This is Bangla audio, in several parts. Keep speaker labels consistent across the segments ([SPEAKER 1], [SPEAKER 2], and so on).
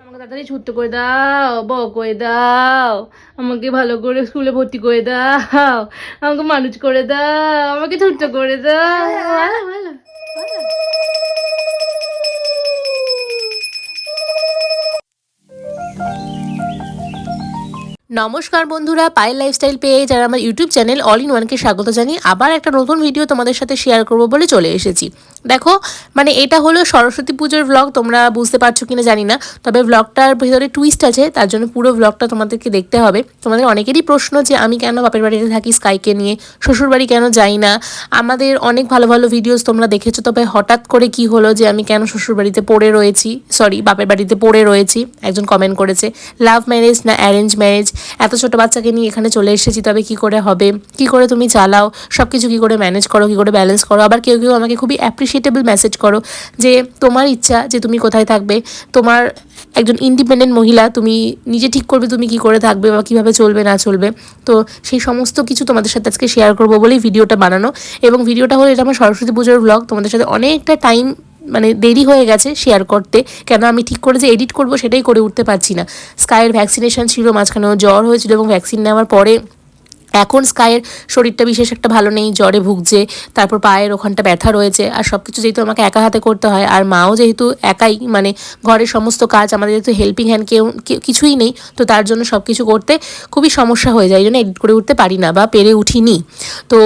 [SPEAKER 1] আমাকে তাড়াতাড়ি ছুটতে করে দাও ব করে দাও। আমাকে ভালো করে স্কুলে ভর্তি করে দাও। আমাকে মানুষ করে দাও। আমাকে ছোট্ট করে দাও। ভালো, ভালো, ভালো। নমস্কার বন্ধুরা, পায়েল লাইফস্টাইল পেয়ে যারা আমার ইউটিউব চ্যানেল অল ইন ওয়ানকে স্বাগত জানিয়ে আবার একটা নতুন ভিডিও তোমাদের সাথে শেয়ার করব বলে চলে এসেছি। দেখো মানে এটা হলো সরস্বতী পুজোর ব্লগ তোমরা বুঝতে পারছ কিনা জানি না, তবে ব্লগটার ভিতরে টুইস্ট আছে, তার জন্য পুরো ব্লগটা তোমাদেরকে দেখতে হবে। তোমাদের অনেকেরই প্রশ্ন যে আমি কেন বাপের বাড়িতে থাকি, স্কাইকে নিয়ে শ্বশুরবাড়ি কেন যাই না? আমাদের অনেক ভালো ভালো ভিডিওস তোমরা দেখেছ, তবে হঠাৎ করে কি হলো যে আমি কেন শ্বশুরবাড়িতে পড়ে রয়েছি সরি বাপের বাড়িতে পড়ে রয়েছি, একজন কমেন্ট করেছে লাভ ম্যারেজ না অ্যারেঞ্জ ম্যারেজ এত ছোট বাচ্চাকে নিয়ে এখানে চলে এসেছি, তবে কি করে হবে? কি করে তুমি চালাও? সব কিছু কী করে ম্যানেজ করো? কী করে ব্যালেন্স করো? আবার কেউ কেউ আমাকে খুবই অ্যাপ্রিসিয়েটেবল মেসেজ করো যে তোমার ইচ্ছা যে তুমি কোথায় থাকবে, তোমার একজন ইন্ডিপেন্ডেন্ট মহিলা, তুমি নিজে ঠিক করবে তুমি কি করে থাকবে বা কীভাবে চলবে, না চলবে। তো সেই সমস্ত কিছু তোমাদের সাথে আজকে শেয়ার করব বলেই ভিডিওটা বানানো। এবং ভিডিওটা হলো এটা আমার সরস্বতী পুজোর ব্লগ তোমাদের সাথে অনেকটা টাইম মানে দেরি হয়ে গেছে শেয়ার করতে। কেন আমি ঠিক করে যে এডিট করব সেটাই করে উঠতে পারছি না। স্কাইয়ের ভ্যাকসিনেশন ছিল, মাঝখানেও জ্বর হয়েছিল এবং ভ্যাকসিন নেওয়ার পরে এখন স্কাইয়ের শরীরটা বিশেষ একটা ভালো নেই, জ্বরে ভুগছে, তারপর পায়ের ওখানটা ব্যথা রয়েছে, আর সব কিছু যেহেতু আমাকে একা হাতে করতে হয়, আর মাও যেহেতু একাই মানে ঘরের সমস্ত কাজ, আমাদের যেহেতু হেল্পিং হ্যান্ড কেউ কিছুই নেই, তো তার জন্য সব কিছু করতে খুবই সমস্যা হয়ে যায়, এই জন্য এডিট করে উঠতে পারি না বা পেরে উঠিনি। তো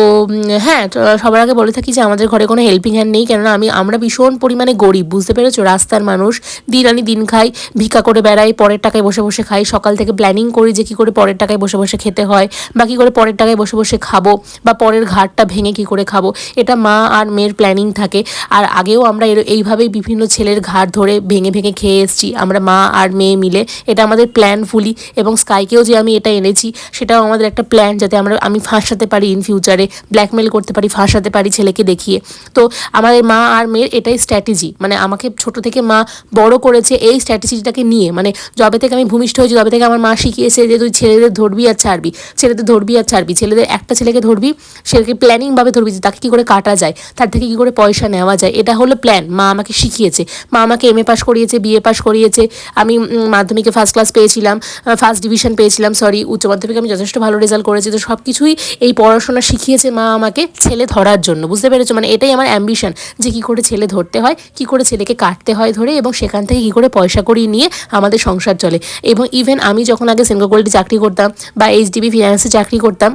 [SPEAKER 1] হ্যাঁ সবার আগে বলে থাকি যে আমাদের ঘরে কোনো হেল্পিং হ্যান্ড নেই, কেননা আমি, আমরা ভীষণ পরিমাণে গরিব, বুঝতে পেরেছ? রাস্তার মানুষ, দিন আনি দিন খাই, ভিক্ষা করে বেড়াই, পরের টাকায় বসে বসে খাই, সকাল থেকে প্ল্যানিং করি যে কী করে পরের টাকায় বসে বসে খেতে হয়, বা কী করে পরের টাকায় বসে বসে খাব বা পরের ঘাটটা ভেঙে কী করে খাব, এটা মা আর মেয়ের প্ল্যানিং থাকে। আর আগেও আমরা এইভাবেই বিভিন্ন ছেলের ঘাট ধরে ভেঙে ভেঙে খেয়ে এসেছি। আমরা মা আর মেয়ে মিলে। এটা আমাদের প্ল্যান ফুলি এবং স্কাইকেও যে আমি এটা এনেছি, সেটাও আমাদের একটা প্ল্যান যাতে আমরা, আমি ফাঁসাতে পারি ইন ফিউচারে ব্ল্যাকমেল করতে পারি, ফাঁসাতে পারি ছেলেকে দেখিয়ে। তো আমাদের মা আর মেয়ের এটাই স্ট্র্যাটেজি মানে আমাকে ছোট থেকে মা বড় করেছে এই স্ট্র্যাটেজিটাকে নিয়ে। মানে যবে থেকে আমি ভূমিষ্ঠ হয়েছি, তবে থেকে আমার মা শিখিয়েছে যে তুই ছেলেদের ধরবি আর ছাড়বি। ছেলেদের ধরবি আর ছাড়বি। ছেলেদের একটা ছেলেকে ধরবি, সেটাকে প্ল্যানিংভাবে ধরবি যে তাকে কী করে কাটা যায়, তার থেকে কী করে পয়সা নেওয়া যায়। এটা হলো প্ল্যান মা আমাকে শিখিয়েছে। মা আমাকে এম এ পাস করিয়েছে বিএ পাস করিয়েছে। আমি মাধ্যমিকে ফার্স্ট ক্লাস পেয়েছিলাম ফার্স্ট ডিভিশন পেয়েছিলাম সরি উচ্চ মাধ্যমিকে আমি যথেষ্ট ভালো রেজাল্ট করেছি। তো সব কিছুই এই পড়াশোনা শিখিয়েছে মা আমাকে ছেলে ধরার জন্য। বুঝতে পেরেছ? মানে এটাই আমার অ্যাম্বিশন যে কী করে ছেলে ধরতে হয়, কী করে ছেলেকে কাটতে হয় ধরে এবং সেখান থেকে কী করে পয়সা করিয়ে নিয়ে আমাদের সংসার চলে। এবং ইভেন আমি যখন আগে সেন্ট্রাল গোল্ডে চাকরি করতাম বা এইচডিবি ফিনান্সে চাকরি করতাম കൊടുത്താൽ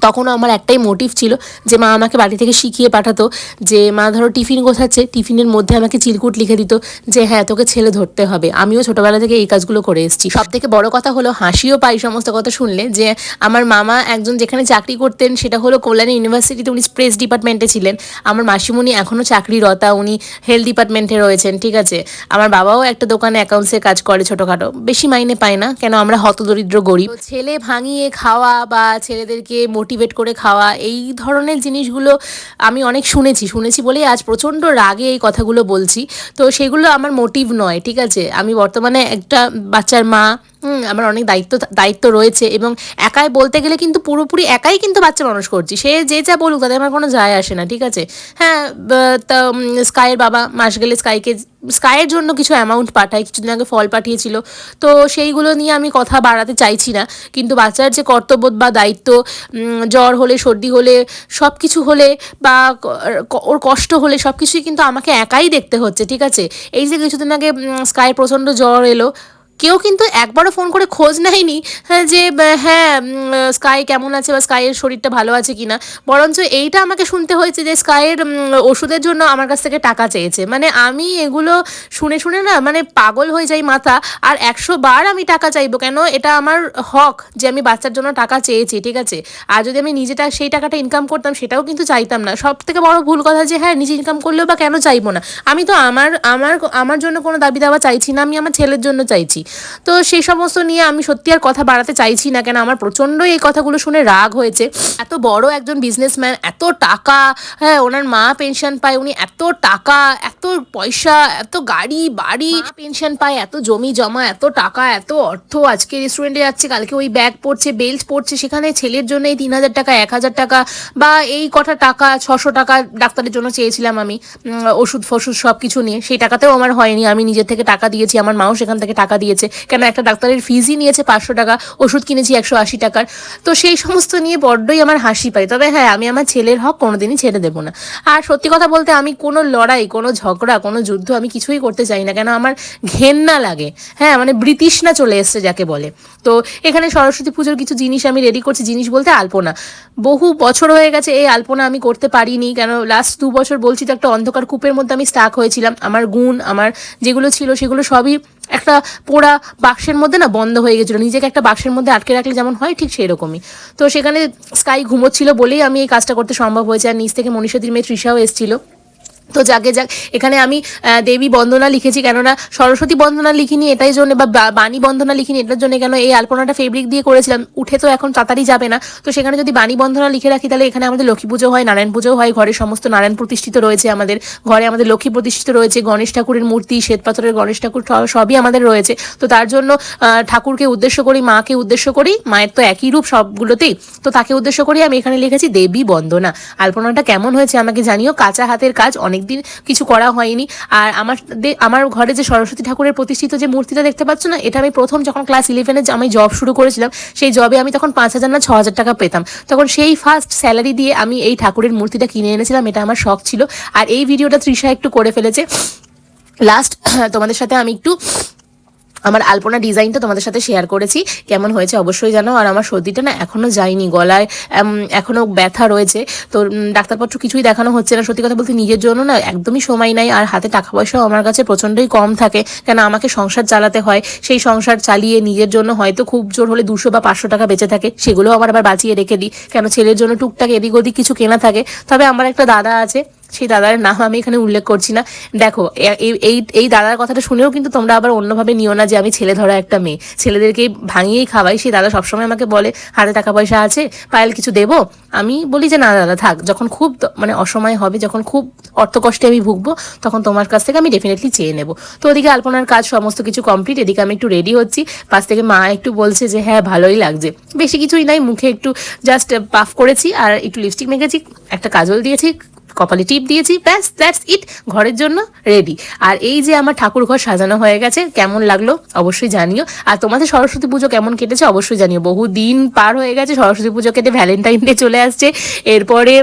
[SPEAKER 1] তখনও আমার একটাই মোটিভ ছিল যে মা আমাকে বাড়ি থেকে শিখিয়ে পাঠাতো যে, মা, ধরো টিফিন গোছাচ্ছে, টিফিনের মধ্যে আমাকে চিরকুট লিখে দিত যে হ্যাঁ তোকে ছেলে ধরতে হবে। আমিও ছোটোবেলা থেকে এই কাজগুলো করে এসেছি। সব থেকে বড় কথা হলো, হাসিও পাই সমস্ত কথা শুনলে যে, আমার মামা একজন যেখানে চাকরি করতেন, সেটা হলো কল্যাণী ইউনিভার্সিটিতে উনি প্রেস ডিপার্টমেন্টে ছিলেন। আমার মাসিমণি এখনও চাকরিরতা, উনি হেলথ ডিপার্টমেন্টে রয়েছেন, ঠিক আছে? আমার বাবাও একটা দোকানে অ্যাকাউন্টসে কাজ করে ছোটোখাটো। বেশি মাইনে পায় না, কেন আমরা হতদরিদ্র গরিব। ছেলে ভাঙিয়ে খাওয়া বা ছেলেদেরকে মোটিভেট করে খাওয়া, এই ধরনের জিনিসগুলো আমি অনেক শুনেছি। শুনেছি বলেই আজ প্রচণ্ড রাগে এই কথাগুলো বলছি। তো সেগুলো আমার মোটিভ নয়, ঠিক আছে? আমি বর্তমানে একটা বাচ্চার মা আমার অনেক দায়িত্ব দায়িত্ব রয়েছে এবং একাই বলতে গেলে কিন্তু পুরোপুরি একাই কিন্তু বাচ্চা মানুষ করছি। সে যে যা বলুক তাতে আমার কোনো যায় আসে না, ঠিক আছে? হ্যাঁ তা স্কাইয়ের বাবা মাস গেলে স্কাইকে, স্কাইয়ের জন্য কিছু অ্যামাউন্ট পাঠায়, কিছুদিন আগে ফল পাঠিয়েছিল। তো সেইগুলো নিয়ে আমি কথা বাড়াতে চাইছি না, কিন্তু বাচ্চার যে কর্তব্য বা দায়িত্ব জ্বর হলে, সর্দি হলে সব কিছু হলে বা ওর কষ্ট হলে সব কিছুই কিন্তু আমাকে একাই দেখতে হচ্ছে, ঠিক আছে? এই যে কিছুদিন আগে স্কাইয়ের প্রচণ্ড জ্বর এলো কেউ কিন্তু একবারও ফোন করে খোঁজ নেয়নি হ্যাঁ, যে হ্যাঁ স্কাই কেমন আছে বা স্কাইয়ের শরীরটা ভালো আছে কিনা। বরঞ্চ এইটা আমাকে শুনতে হয়েছে যে স্কাইয়ের ওষুধের জন্য আমার কাছ থেকে টাকা চেয়েছে। মানে আমি এগুলো শুনে শুনে না মানে পাগল হয়ে যাই মাথা আর একশো বার আমি টাকা চাইব কেন? এটা আমার হক যে আমি বাচ্চার জন্য টাকা চেয়েছি ঠিক আছে? আর যদি আমি নিজেটা সেই টাকাটা ইনকাম করতাম সেটাও কিন্তু চাইতাম না। সব থেকে বড় ভুল কথা যে হ্যাঁ নিজে ইনকাম করলেও বা কেন চাইব না? আমি তো আমার আমার আমার জন্য কোনো দাবি দাওয়া চাইছি না আমি আমার ছেলের জন্য চাইছি। তো সেই সমস্ত নিয়ে আমি সত্যি আর কথা বাড়াতে চাইছি না, কেন আমার প্রচণ্ড এই কথাগুলো শুনে রাগ হয়েছে। এত বড় একজন বিজনেসম্যান এত টাকা হ্যাঁ ওনার মা পেনশন পায়, উনি এত টাকা, এত পয়সা, এত গাড়ি, বাড়ি পেনশন পায়, এত জমি জমা, এত টাকা, এত অর্থ, আজকে রেস্টুরেন্টে যাচ্ছে, কালকে ওই ব্যাগ পড়ছে বেল্ট পড়ছে, সেখানে ছেলের জন্য এই তিন হাজার টাকা, এক হাজার টাকা বা এই কটা টাকা, ছশো টাকা ডাক্তারের জন্য চেয়েছিলাম আমি ওষুধ ফষুধ সব কিছু নিয়ে, সেই টাকাতেও আমার হয়নি, আমি নিজের থেকে টাকা দিয়েছি, আমার মাও সেখান থেকে টাকা দিয়েছে। কেন একটা ডাক্তারের ফিজই নিয়েছে পাঁচশো টাকা, ওষুধ কিনেছি একশো আশি টাকার। তো সেই সমস্ত নিয়ে বড্ডই আমার হাসি পাই তবে হ্যাঁ আমি আমার ছেলের হক কোনোদিনই ছেড়ে দেবো না। আর সত্যি কথা বলতে আমি কোনো লড়াই, কোনো ঝগড়া, কোনো যুদ্ধ আমি কিছুই করতে চাই না। কেন আমার ঘেন্না লাগে। হ্যাঁ মানে ব্রিটিশনা চলে এসছে যাকে বলে। তো এখানে সরস্বতী পুজোর কিছু জিনিস আমি রেডি করছি। জিনিস বলতে আলপনা। বহু বছর হয়ে গেছে এই আলপনা আমি করতে পারিনি। কেন লাস্ট দু বছর বলছি তো একটা অন্ধকার কূপের মধ্যে আমি স্টাক হয়েছিলাম। আমার গুণ, আমার যেগুলো ছিল সেগুলো সবই একটা পোড়া বাক্সের মধ্যে না বন্ধ হয়ে গেছিল। নিজেকে একটা বাক্সের মধ্যে আটকে রাখলে যেমন হয়, ঠিক সেরকমই তো সেখানে স্কাই ঘুমোচ্ছিল বলেই আমি এই কাজটা করতে সম্ভব হয়েছে। আর নিচ থেকে মনীষাদির মেয়ে তৃষাও এসেছিল। তো যাকে যাক, এখানে আমি দেবী বন্দনা লিখেছি কেননা সরস্বতী বন্দনা লিখিনি এটাই জন্য বা বাণী বন্দনা লিখিনি এটার জন্য কেন এই আলপনাটা ফেব্রিক দিয়ে করেছিলাম, উঠে তো এখন তাড়াতাড়ি যাবে না। তো সেখানে যদি বাণী বন্দনা লিখে রাখি তাহলে এখানে আমাদের লক্ষ্মী পুজো হয়, নারায়ণ পুজো হয়, ঘরে সমস্ত নারায়ণ প্রতিষ্ঠিত রয়েছে আমাদের, ঘরে আমাদের লক্ষ্মী প্রতিষ্ঠিত রয়েছে, গণেশ ঠাকুরের মূর্তি শ্বেতপাথরের গণেশ ঠাকুর সবই আমাদের রয়েছে। তো তার জন্য ঠাকুরকে উদ্দেশ্য করি, মাকে উদ্দেশ্য করি, মায়ের তো একই রূপ সবগুলোতেই, তো তাকে উদ্দেশ্য করি আমি এখানে লিখেছি দেবী বন্দনা। আলপনাটা কেমন হয়েছে আমাকে জানিও, কাঁচা হাতের কাজ অনেকদিন কিছু করা হয়নি। আর আমার আমার ঘরে যে সরস্বতী ঠাকুরের প্রতিষ্ঠিত যে মূর্তিটা দেখতে পাচ্ছ না, এটা আমি প্রথম যখন ক্লাস ইলেভেনে আমি জব শুরু করেছিলাম, সেই জবে আমি তখন পাঁচ হাজার না ছ হাজার টাকা পেতাম। তখন সেই ফার্স্ট স্যালারি দিয়ে আমি এই ঠাকুরের মূর্তিটা কিনে এনেছিলাম, এটা আমার শখ ছিল। আর এই ভিডিওটা তৃষা একটু করে ফেলেছে। লাস্ট তোমাদের সাথে আমি একটু আমার আলপনা ডিজাইনটা তোমাদের সাথে শেয়ার করেছি। কেমন হয়েছে অবশ্যই জানো আর আমার সর্দিটা না এখনও যায়নি গলায়। এখনও ব্যথা রয়েছে। তো ডাক্তারপত্র কিছুই দেখানো হচ্ছে না। সত্যি কথা বলতে নিজের জন্য না একদমই সময় নাই। আর হাতে টাকা পয়সাও আমার কাছে প্রচণ্ডই কম থাকে। কেন আমাকে সংসার চালাতে হয়। সেই সংসার চালিয়ে নিজের জন্য হয়তো খুব জোর হলে দুশো বা পাঁচশো টাকা বেঁচে থাকে। সেগুলোও আবার আবার বাঁচিয়ে রেখে দিই। কেন ছেলের জন্য টুকটাক এদিক ওদিক কিছু কেনা থাকে। তবে আমার একটা দাদা আছে। সেই দাদার নাম আমি এখানে উল্লেখ করছি না। দেখো এই এই দাদার কথাটা শুনেও কিন্তু তোমরা আবার অন্যভাবে নিও না যে আমি ছেলে ধরা একটা মেয়ে। ছেলেদেরকে ভাঙিয়েই খাওয়াই, সেই দাদা সবসময় আমাকে বলে, হাতে টাকা পয়সা আছে, পায়েল কিছু দেবো? আমি বলি যে, না দাদা, থাক, যখন খুব মানে অসময় হবে, যখন খুব অর্থকষ্টে আমি ভুগবো, তখন তোমার কাছ থেকে আমি ডেফিনেটলি চেয়ে নেব। তো ওদিকে আলপনার কাজ সমস্ত কিছু কমপ্লিট এদিকে আমি একটু রেডি হচ্ছি। পাশ থেকে মা একটু বলছে যে হ্যাঁ ভালোই লাগছে। বেশি কিছুই নাই, মুখে একটু জাস্ট পাফ করেছি আর একটু লিপস্টিক মেখেছি, একটা কাজল দিয়েছি কপালে টিপ দিয়েছি, ব্যাস দ্যাটস ইট ঘরের জন্য রেডি আর এই যে আমার ঠাকুর ঘর সাজানো হয়ে গেছে, কেমন লাগল অবশ্যই জানিও। আর তোমাদের সরস্বতী পুজো কেমন কেটেছে অবশ্যই জানিও। বহু দিন পার হয়ে গেছে, সরস্বতী পুজো কেটে ভ্যালেন্টাইন ডে চলে আসছে। এরপরে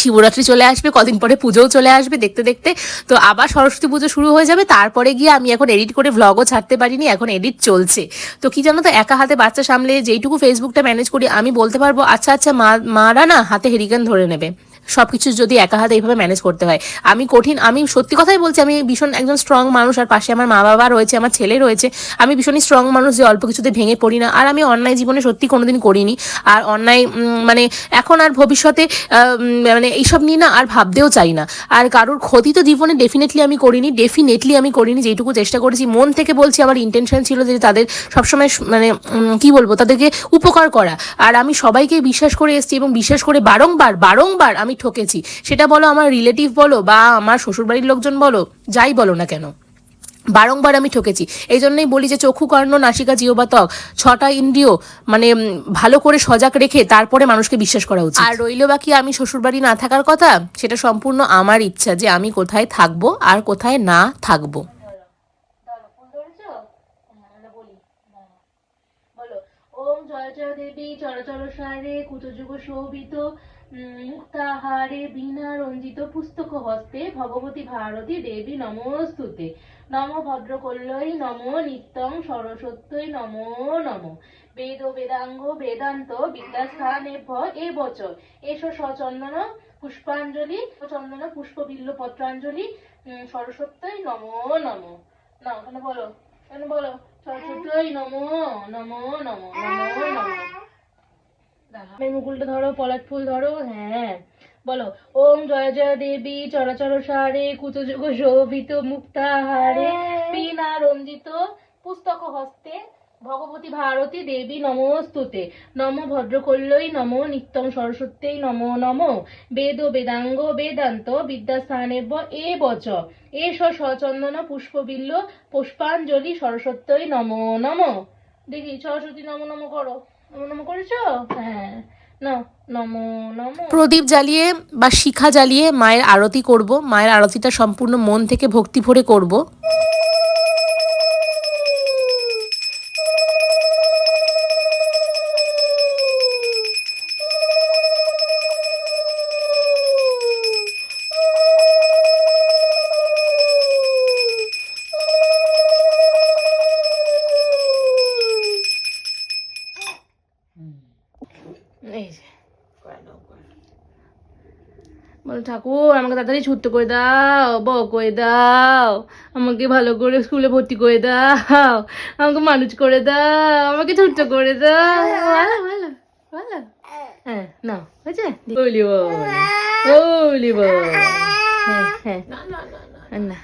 [SPEAKER 1] শিবরাত্রি চলে আসবে, কদিন পরে পুজোও চলে আসবে দেখতে দেখতে। তো আবার সরস্বতী পুজো শুরু হয়ে যাবে, তারপরে গিয়ে আমি এখন এডিট করে ভ্লগও ছাড়তে পারিনি, এখন এডিট চলছে। তো কি জানো তো, একা হাতে বাচ্চা সামলে যেইটুকু ফেসবুকটা ম্যানেজ করি, আমি বলতে পারব আচ্ছা আচ্ছা মা, মারা না হাতে হেরিকেন ধরে নেবে। সব কিছু যদি একা হাতে এইভাবে ম্যানেজ করতে হয়। আমি কঠিন, আমি সত্যি কথাই বলছি, আমি ভীষণ একজন স্ট্রং মানুষ, আর পাশে আমার মা বাবা রয়েছে, আমার ছেলে রয়েছে, আমি ভীষণই স্ট্রং মানুষ যে অল্প কিছুতে ভেঙে পড়ি না, আর আমি অন্যায় জীবনে সত্যি কোনোদিন করিনি। আর অন্যায় মানে এখন আর ভবিষ্যতে মানে এইসব নিয়ে না আর ভাবতেও চাই না। আর কারোর ক্ষতি তো জীবনে ডেফিনেটলি আমি করিনি ডেফিনেটলি আমি করিনি যেটুকু চেষ্টা করেছি। মন থেকে বলছি, আমার ইন্টেনশন ছিল যে তাদের সবসময় মানে কি বলব, তাদেরকে উপকার করা। আর আমি সবাইকে বিশ্বাস করে এসেছি এবং বিশ্বাস করে বারংবার বারংবার আমি ঠকেছি। সেটা বলো আমার রিলেটিভ বলো বা আমার শ্বশুরবাড়ির লোকজন বলো, যাই বলো না কেন। বারংবার আমি ঠকেছি। এই জন্যই বলি যে চক্ষু কর্ণ, নাসিকা জিও বা ত্বক ছটা ইন্দ্রিয় মানে ভালো করে সজাগ রেখে তারপরে মানুষকে বিশ্বাস করা উচিত। আর রইল বাকি আমি শ্বশুরবাড়ি না থাকার কথা, সেটা সম্পূর্ণ আমার ইচ্ছা যে আমি কোথায় থাকব আর কোথায় না থাকব
[SPEAKER 2] দাঁড়াও, ফোন ধরেছো? হ্যাঁ, আমরা বলি। দাঁড়াও। বলো জয় দেবী চরচর সারে কুচযুগ শোভিত মুক্তাহারে বীণা রঞ্জিত পুস্তক হস্তে ভগবতী ভারতী দেবী নমস্তুতে নম ভদ্রকল্যই নম নিত্যং সরস্বত্যই নম নম। বেদ বেদাঙ্গ বেদান্ত বিদ্যাস্থানে ভ এ বচন এসো সচন্দন পুষ্পাঞ্জলি চন্দন পুষ্পবিল্ল পত্রাঞ্জলি উম, সরস্বত্যই নম নম। না ওখানে বলো কেন বলো। মুকুলটা ধরো পলাশ ফুল ধরো হ্যাঁ। বলো ওম জয় জয় দেবী চরাচর সারে কুতযুগ শোভিত মুক্তাহারে বিনা রঞ্জিত পুস্তক হস্তে ভগবতী ভারতী দেবী নমস্তুতে নম ভদ্রকল্যই নম নিত্যম সরস্বত্যই নম নম। বেদ বেদাঙ্গ বেদান্ত বিদ্যাস্থানেব এ বচ। এষ সচন্দন পুষ্পবিল্ল পুষ্পাঞ্জলি সরস্বত্যই নম নম। দেখি, সরস্বতী নম নম করো। নম নম করেছ? হ্যাঁ।
[SPEAKER 1] প্রদীপ জ্বালিয়ে বা শিখা জ্বালিয়ে মায়ের আরতি করব। মায়ের আরতিটা সম্পূর্ণ মন থেকে ভক্তি ভরে করব।
[SPEAKER 2] বল ঠাকুর আমাকে তাড়াতাড়ি ছুটতে করে দাও ব করে দাও আমাকে ভালো করে স্কুলে ভর্তি করে দাও আমাকে মানুষ করে দাও আমাকে ছোট্ট করে দাও। ভালো ভালো ভালো হ্যাঁ না হয়েছে? বলি বলি বল হ্যাঁ হ্যাঁ। না।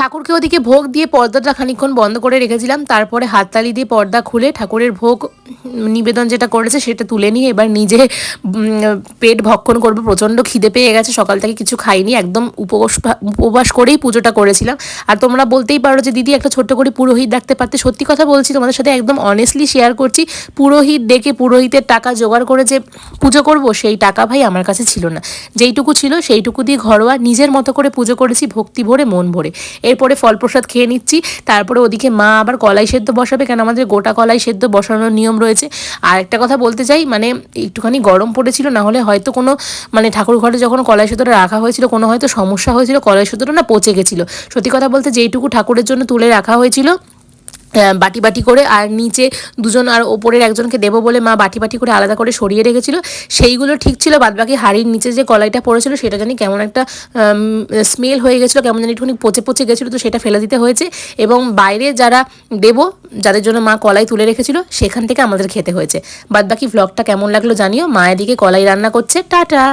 [SPEAKER 1] ঠাকুরকে ওদিকে ভোগ দিয়ে পর্দাটা খানিক্ষণ বন্ধ করে রেখেছিলাম, তারপরে হাততালি দিয়ে পর্দা খুলে ঠাকুরের ভোগ নিবেদন যেটা করেছে সেটা তুলে নিয়ে এবার নিজে পেট ভক্ষণ করব। প্রচণ্ড খিদে পেয়ে গেছে, সকাল থেকে কিছু খাইনি, একদম উপবাস উপবাস করেই পুজোটা করেছিলাম। আর তোমরা বলতেই পারো যে দিদি একটা ছোট্ট করে পুরোহিত ডাকতে পারতে। সত্যি কথা বলছি, তোমাদের সাথে একদম অনেস্টলি শেয়ার করছি, পুরোহিত ডেকে পুরোহিতের টাকা জোগাড় করে যে পুজো করব, সেই টাকা ভাই আমার কাছে ছিল না। যেইটুকু ছিল সেইটুকু দিয়ে ঘরোয়া নিজের মতো করে পুজো করেছি, ভক্তি ভরে, মন ভরে। এরপরে ফলপ্রসাদ খেয়ে নিচ্ছি। তারপরে ওদিকে মা আবার কলাই সেদ্ধ বসাবে, কেন আমাদের গোটা কলাই সেদ্ধ বসানোর নিয়ম রয়েছে। আর একটা কথা বলতে চাই মানে একটুখানি গরম পড়েছিল, না হলে হয়তো কোনো মানে ঠাকুর ঘরে যখন কলাই সেদ্ধটা রাখা হয়েছিল, কোনো হয়তো সমস্যা হয়েছিল, কলাই সেদ্ধটা না পচে গেছিল। সত্যি কথা বলতে যেইটুকু ঠাকুরের জন্য তুলে রাখা হয়েছিল বাটি বাটি করে আর নিচে দুজন আর ওপরের একজনকে দেবো বলে মা বাটি বাটি করে আলাদা করে সরিয়ে রেখেছিল। সেইগুলো ঠিক ছিল, বাদবাকি হাড়ির নিচে যে কলাইটা পড়েছিল সেটা জানি কেমন একটা স্মেল হয়ে গেছিল, কেমন জানি একটুখানি পচে পচে গেছিল তো সেটা ফেলে দিতে হয়েছে এবং বাইরে যারা দেবো, যাদের জন্য মা কলাই তুলে রেখেছিল সেখান থেকে আমাদের খেতে হয়েছে। বাদবাকি ভ্লগটা কেমন লাগল জানিও মায়ের দিকে কলাই রান্না করছে, টাটা!